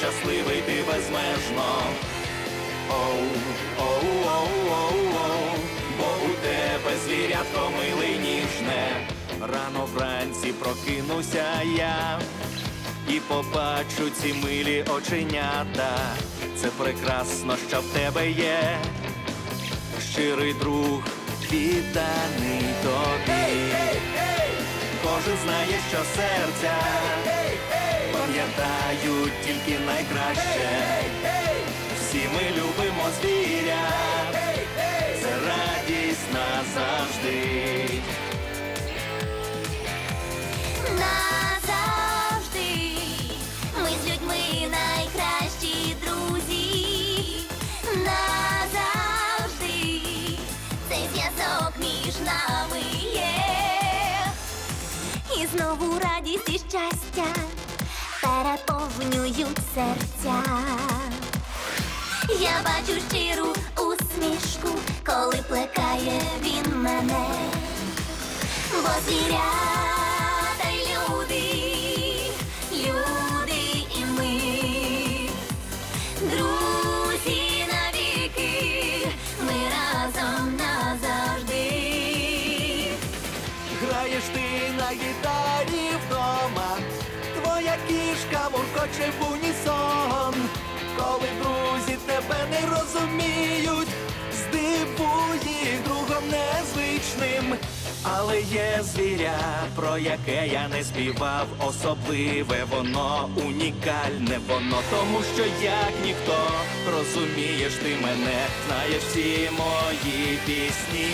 щасливий ти безмежно. Оу, оу, оу, оу, оу, бо у тебе звірятко миле ніжне. Рано вранці прокинуся я і побачу ці милі оченята. Це прекрасно, що в тебе є. Щирий друг, відданий тобі. Кожен знає, що серця пам'ятають тільки найкраще. Всі ми любимо звіря, це радість назавжди. Назавжди ми з людьми найкращі друзі. Назавжди цей зв'язок між нами є. І знову радість і щастя переповнюють серця. Я бачу щиру усмішку, коли плекає він мене. Бо звірята люди, люди і ми, друзі навіки, ми разом назавжди. Граєш ти на гітарі вдома, муркоче в унісон. Коли друзі тебе не розуміють, здивуй їх другом незвичним. Але є звіря, про яке я не співав, особливе воно, унікальне воно, тому що як ніхто розумієш ти мене, знаєш всі мої пісні.